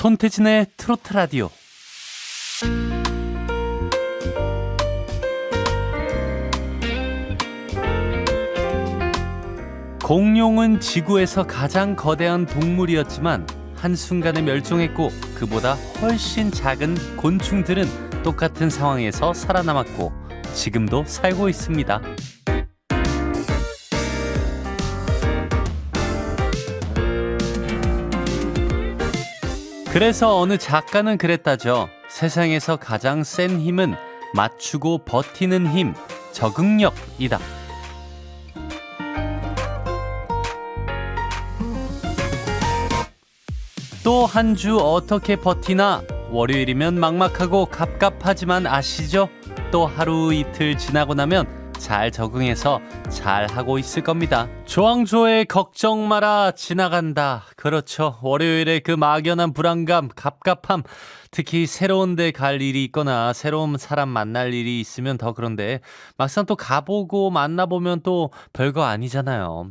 손태진의 트로트 라디오. 공룡은 지구에서 가장 거대한 동물이었지만 한순간에 멸종했고 그보다 훨씬 작은 곤충들은 똑같은 상황에서 살아남았고 지금도 살고 있습니다. 그래서 어느 작가는 그랬다죠. 세상에서 가장 센 힘은 맞추고 버티는 힘, 적응력이다. 또 한 주 어떻게 버티나 월요일이면 막막하고 갑갑하지만 아시죠? 또 하루 이틀 지나고 나면 잘 적응해서 잘 하고 있을 겁니다. 조항조의 걱정 마라 지나간다. 그렇죠. 월요일에 그 막연한 불안감, 갑갑함, 특히 새로운 데 갈 일이 있거나 새로운 사람 만날 일이 있으면 더 그런데 막상 또 가보고 만나보면 또 별거 아니잖아요.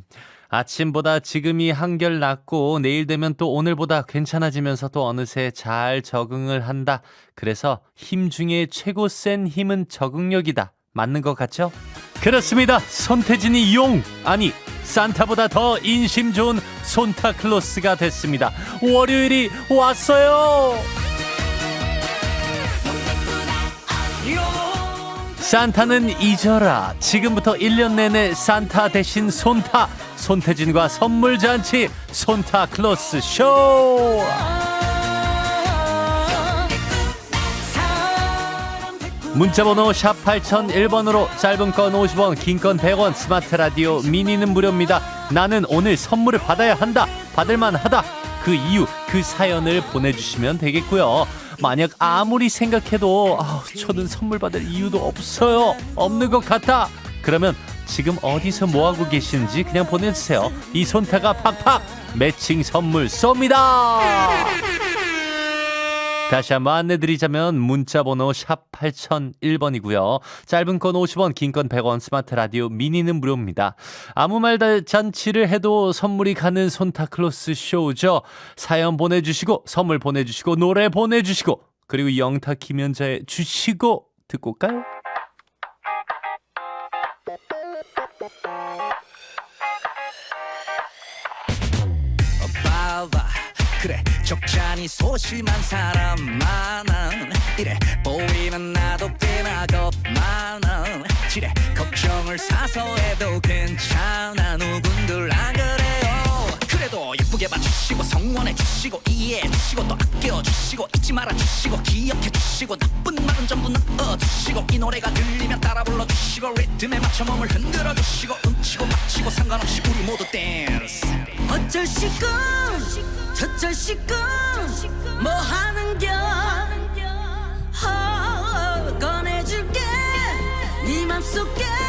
아침보다 지금이 한결 낫고 내일 되면 또 오늘보다 괜찮아지면서 또 어느새 잘 적응을 한다. 그래서 힘 중에 최고 센 힘은 적응력이다. 맞는 것 같죠? 그렇습니다. 손태진이 용 아니 산타보다 더 인심 좋은 손타클로스가 됐습니다. 월요일이 왔어요. 산타는 잊어라. 지금부터 1년 내내 산타 대신 손타. 손태진과 선물 잔치 손타클로스 쇼. 문자번호 샵 8001번으로 짧은 건 50원 긴 건 100원 스마트 라디오 미니는 무료입니다. 나는 오늘 선물을 받아야 한다 받을만 하다. 그 이유 그 사연을 보내주시면 되겠고요. 만약 아무리 생각해도 아, 저는 선물 받을 이유도 없어요. 없는 것 같다 그러면 지금 어디서 뭐하고 계시는지 그냥 보내주세요. 이 손타가 팍팍 매칭 선물 쏩니다 다시 한번 안내드리자면 문자번호 샵 8001번이고요. 짧은 건 50원, 긴 건 100원, 스마트 라디오 미니는 무료입니다. 아무 말 잔치를 해도 선물이 가는 손타클로스 쇼죠. 사연 보내주시고 선물 보내주시고 노래 보내주시고 그리고 영타 김연자의 주시고 듣고 올까요? 적잖이 소심한 사람 많아 이래 보이는 나도 많아 지레 걱정을 사서 해도 괜찮아. 누군들 안 그래 요 그래도 예쁘게 봐주시고 성원해 주시고 이해해 주시고 또 아껴 주시고 잊지 말아 주시고 기억해 주시고 나쁜 말은 전부 넣어 주시고 이 노래가 들리면 따라 불러 주시고 리듬에 맞춰 몸을 흔들어 주시고 음치고 막치고 상관없이 우리 모두 댄스 어쩔 시고 저쩔 시고 뭐 하는겨? 어, 꺼내줄게. 네 맘속에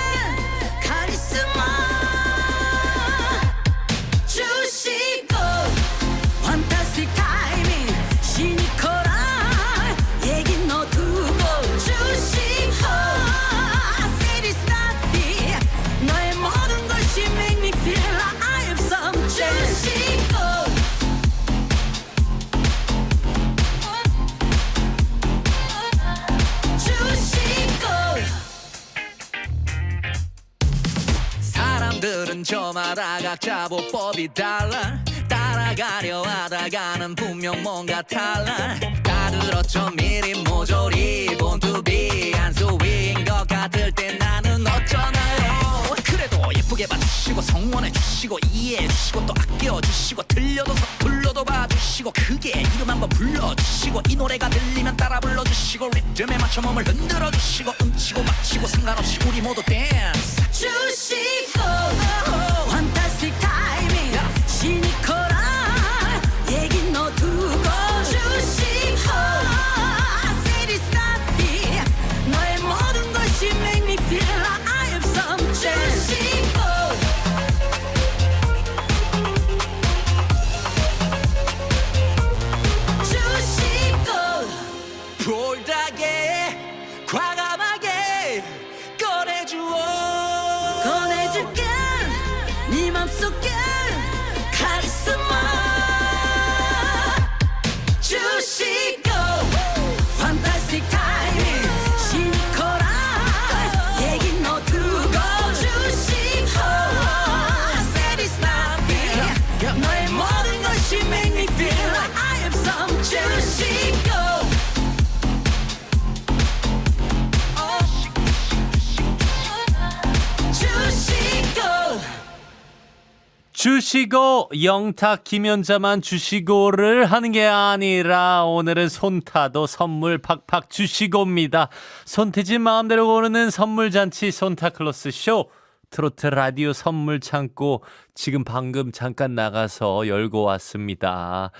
보법이 달라. 따라가려 하다가는 분명 뭔가 달라. 다 들었죠. 미리 모조리 본투비 한 수위인 것 같을 때 나는 어쩌나요? 그래도 예쁘게 봐주시고 성원해 주시고 이해해 주시고 또 아껴 주시고 들려도 서툴러도 봐주시고 크게 이름 한번 불러주시고 이 노래가 들리면 따라 불러주시고 리듬에 맞춰 몸을 흔들어 주시고 음치고 막치고 상관없이 우리 모두 댄스 주시고 주시고 영탁 김연자만 주시고를 하는 게 아니라 오늘은 손타도 선물 팍팍 주시고입니다. 손태진 마음대로 고르는 선물 잔치 손타클로스 쇼. 트로트 라디오 선물 창고 지금 방금 잠깐 나가서 열고 왔습니다.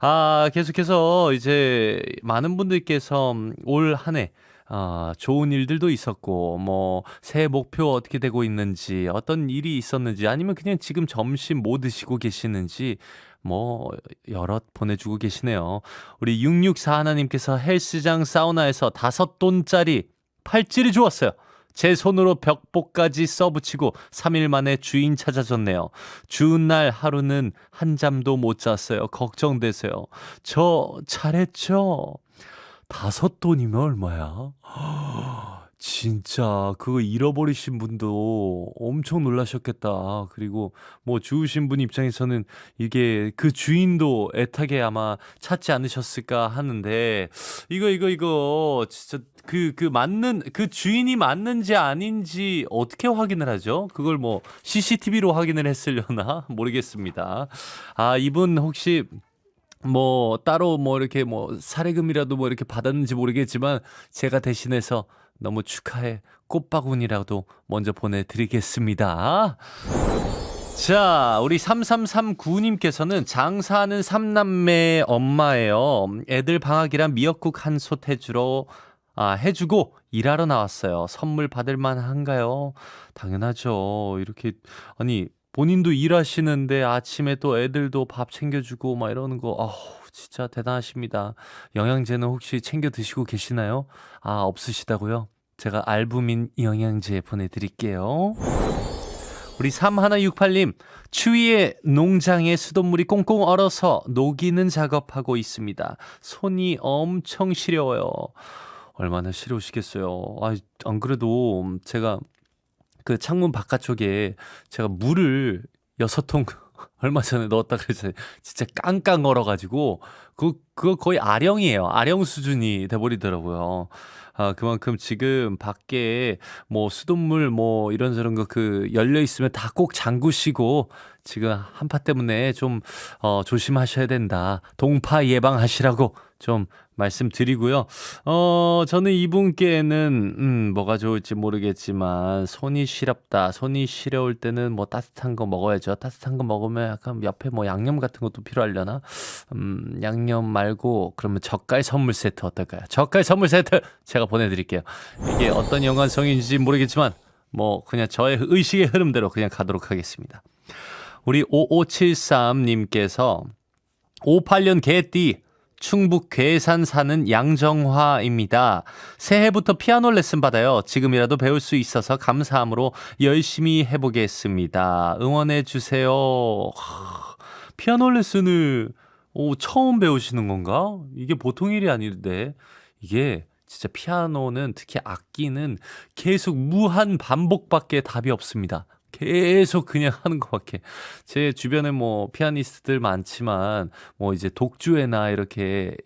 아, 계속해서 이제 많은 분들께서 올 한해 아, 좋은 일들도 있었고, 뭐, 새해 목표 어떻게 되고 있는지, 어떤 일이 있었는지, 아니면 그냥 지금 점심 뭐 드시고 계시는지, 뭐, 여럿 보내주고 계시네요. 우리 664 하나님께서 헬스장 사우나에서 다섯 돈짜리 팔찌를 주었어요. 제 손으로 벽보까지 써붙이고 3일 만에 주인 찾아줬네요. 주은 날 하루는 한 잠도 못 잤어요. 걱정되세요. 저 잘했죠? 다섯 돈이면 얼마야? 진짜 그거 잃어버리신 분도 엄청 놀라셨겠다. 그리고 뭐 주우신 분 입장에서는 이게 그 주인도 애타게 아마 찾지 않으셨을까 하는데 이거 이거 이거 진짜 그 그 맞는 그 주인이 맞는지 아닌지 어떻게 확인을 하죠? 그걸 뭐 CCTV로 확인을 했으려나 모르겠습니다. 아 이분 혹시 뭐 따로 뭐 이렇게 뭐 사례금이라도 뭐 이렇게 받았는지 모르겠지만 제가 대신해서 너무 축하해 꽃바구니라도 먼저 보내드리겠습니다. 자, 우리 3339님께서는 장사하는 삼남매의 엄마예요. 애들 방학이라 미역국 한솥 해주러 아, 해주고 일하러 나왔어요. 선물 받을 만한가요? 당연하죠. 이렇게 아니 본인도 일하시는데 아침에 또 애들도 밥 챙겨주고 막 이러는 거, 아우, 진짜 대단하십니다. 영양제는 혹시 챙겨 드시고 계시나요? 아, 없으시다고요? 제가 알부민 영양제 보내드릴게요. 우리 3168님, 추위에 농장에 수돗물이 꽁꽁 얼어서 녹이는 작업하고 있습니다. 손이 엄청 시려워요. 얼마나 시려우시겠어요. 아, 안 그래도 제가 그 창문 바깥쪽에 제가 물을 여섯 통 얼마 전에 넣었다 그랬잖아요. 진짜 깡깡 얼어가지고 그 그거 거의 아령이에요. 아령 수준이 돼버리더라고요. 아 그만큼 지금 밖에 뭐 수돗물 뭐 이런저런 거 그 열려 있으면 다 꼭 잠그시고 지금 한파 때문에 좀 어, 조심하셔야 된다. 동파 예방하시라고 좀 말씀드리고요. 어, 저는 이분께는, 음, 뭐가 좋을지 모르겠지만, 손이 시렵다. 손이 시려울 때는 뭐 따뜻한 거 먹어야죠. 따뜻한 거 먹으면 약간 옆에 뭐 양념 같은 것도 필요하려나? 음, 양념 말고, 그러면 젓갈 선물 세트 어떨까요? 젓갈 선물 세트 제가 보내드릴게요. 이게 어떤 연관성인지 모르겠지만, 뭐, 그냥 저의 의식의 흐름대로 그냥 가도록 하겠습니다. 우리 5573님께서 58년 개띠 충북 괴산 사는 양정화입니다. 새해부터 피아노 레슨 받아요. 지금이라도 배울 수 있어서 감사함으로 열심히 해보겠습니다. 응원해 주세요. 하, 피아노 레슨을 오, 처음 배우시는 건가? 이게 보통 일이 아닌데 이게 진짜 피아노는 특히 악기는 계속 무한 반복밖에 답이 없습니다. 계속 그냥 하는 것밖에. 제 주변에 뭐 피아니스트들 많지만 뭐 이제 독주회나 이렇게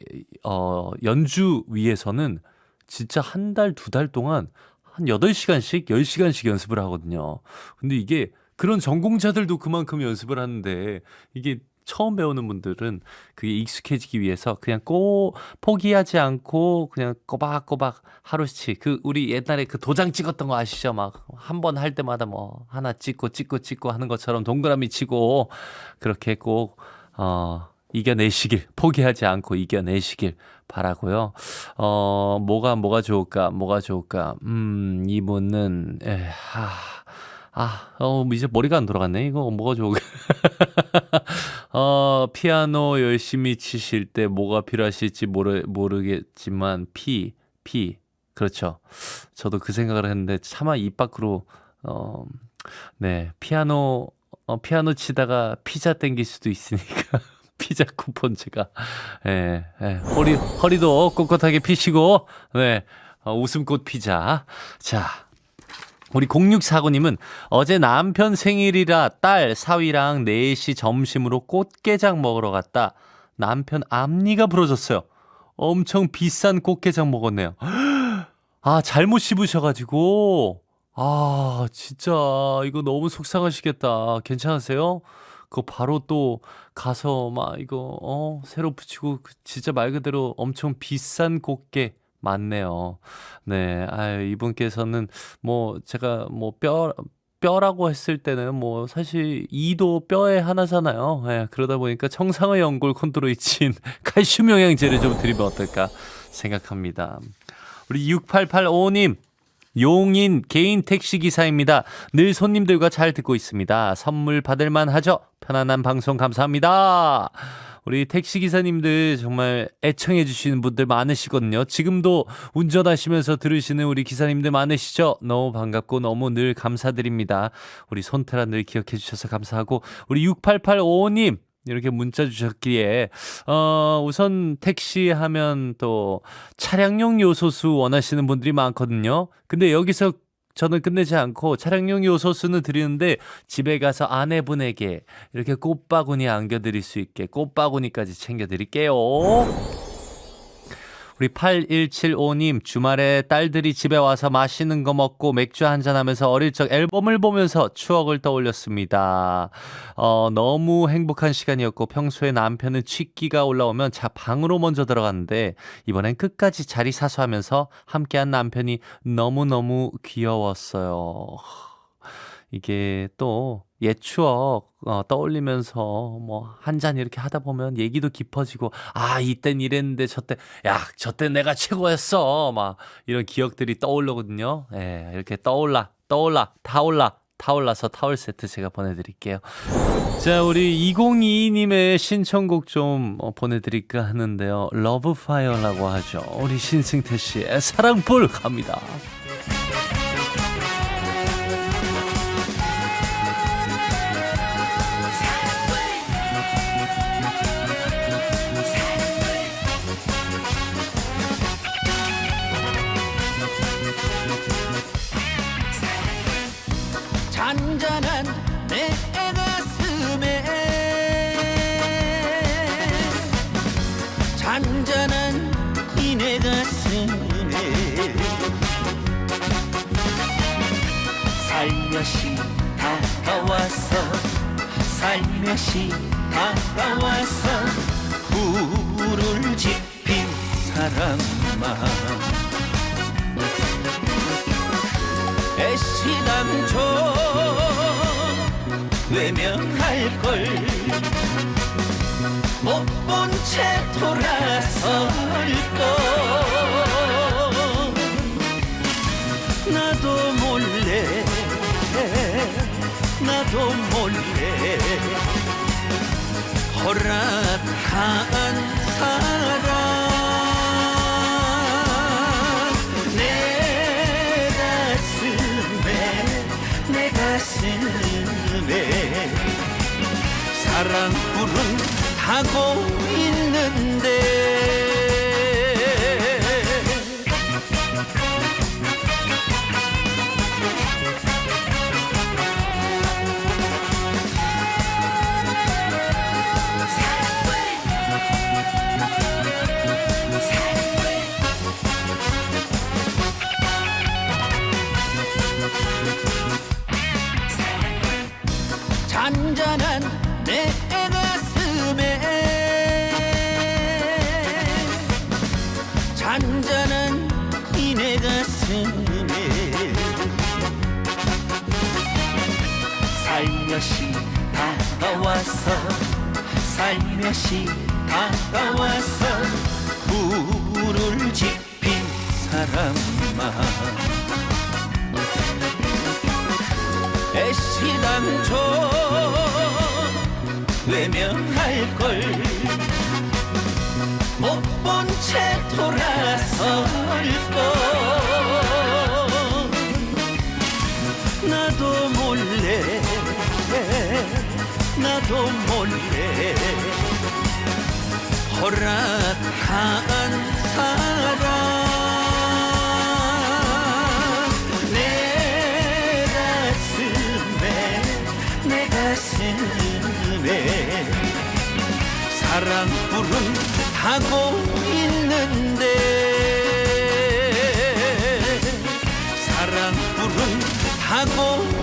어 연주 위에서는 진짜 한 달, 두 달 동안 한 8시간씩, 10시간씩 연습을 하거든요. 근데 이게 그런 전공자들도 그만큼 연습을 하는데 이게 처음 배우는 분들은 그게 익숙해지기 위해서 그냥 꼭 포기하지 않고 그냥 꼬박꼬박 하루씩 그 우리 옛날에 그 도장 찍었던 거 아시죠? 막 한 번 할 때마다 뭐 하나 찍고 찍고 찍고 하는 것처럼 동그라미 치고 그렇게 꼭 어, 이겨내시길 포기하지 않고 이겨내시길 바라고요. 어 뭐가 뭐가 좋을까 뭐가 좋을까 음 이분은 에, 아, 아, 어, 이제 머리가 안 돌아갔네. 이거 뭐가 좋을까? 어, 피아노 열심히 치실 때 뭐가 필요하실지 모르, 모르겠지만, 피, 피. 그렇죠. 저도 그 생각을 했는데, 차마 입 밖으로, 어, 네, 피아노, 어, 피아노 치다가 피자 땡길 수도 있으니까. 피자 쿠폰 제가, 예, 예, 허리, 허리도 꼿꼿하게 피시고, 네, 어, 웃음꽃 피자. 자, 우리 0649님은 어제 남편 생일이라 딸 사위랑 4시 점심으로 꽃게장 먹으러 갔다. 남편 앞니가 부러졌어요. 엄청 비싼 꽃게장 먹었네요. 아, 잘못 씹으셔가지고. 아, 진짜, 이거 너무 속상하시겠다. 괜찮으세요? 그거 바로 또 가서 막 이거 어 새로 붙이고 그 진짜 말 그대로 엄청 비싼 곱게 맞네요. 네, 아 이분께서는 뭐 제가 뭐 뼈 뼈라고 했을 때는 뭐 사실 이도 뼈의 하나잖아요. 예, 그러다 보니까 청상의 연골 콘드로이친 칼슘 영양제를 좀 드리면 어떨까 생각합니다. 우리 6885님 용인 개인 택시 기사입니다. 늘 손님들과 잘 듣고 있습니다. 선물 받을만 하죠? 편안한 방송 감사합니다. 우리 택시 기사님들 정말 애청해 주시는 분들 많으시거든요. 지금도 운전하시면서 들으시는 우리 기사님들 많으시죠? 너무 반갑고 너무 늘 감사드립니다. 우리 손태라 늘 기억해 주셔서 감사하고 우리 6885님 이렇게 문자 주셨기에 어 우선 택시 하면 또 차량용 요소수 원하시는 분들이 많거든요. 근데 여기서 저는 끝내지 않고 차량용 요소수는 드리는데 집에 가서 아내분에게 이렇게 꽃바구니 안겨드릴 수 있게 꽃바구니까지 챙겨드릴게요. 우리 8175님 주말에 딸들이 집에 와서 맛있는 거 먹고 맥주 한잔 하면서 어릴 적 앨범을 보면서 추억을 떠올렸습니다. 어, 너무 행복한 시간이었고 평소에 남편은 취기가 올라오면 자 방으로 먼저 들어갔는데 이번엔 끝까지 자리 사수하면서 함께한 남편이 너무너무 귀여웠어요. 이게 또 옛 추억 어, 떠올리면서 뭐 한 잔 이렇게 하다 보면 얘기도 깊어지고 아 이땐 이랬는데 저때 야 저때 내가 최고였어 막 이런 기억들이 떠올르거든요. 예, 이렇게 떠올라 떠올라 타올라 타올라서 타월 세트 제가 보내드릴게요. 자 우리 2022님의 신청곡 좀 어, 보내드릴까 하는데요. 러브파이어라고 하죠. 우리 신승태 씨의 사랑불 갑니다. 살며시 다가와서 살며시 다가와서 불을 지핀 사람아 애시당초 외면할 걸못 본 채 돌아설 걸 나도 몰래 허락한 사랑 내 가슴에 내 가슴에 사랑 불은 타고 있는데 살며시 다가와서 살며시 다가와서 불을 지핀 사람아. 애시당초 외면할 걸. 못 본 채 돌아설 걸 나도 몰래 허락한 사랑 내 가슴에 내 가슴에 사랑 불은 타고 있는데 사랑 불은 타고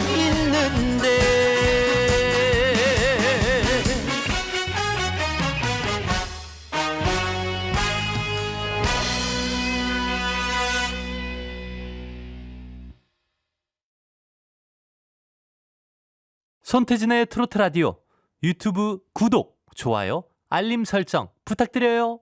손태진의 트로트 라디오 유튜브 구독, 좋아요, 알림 설정 부탁드려요.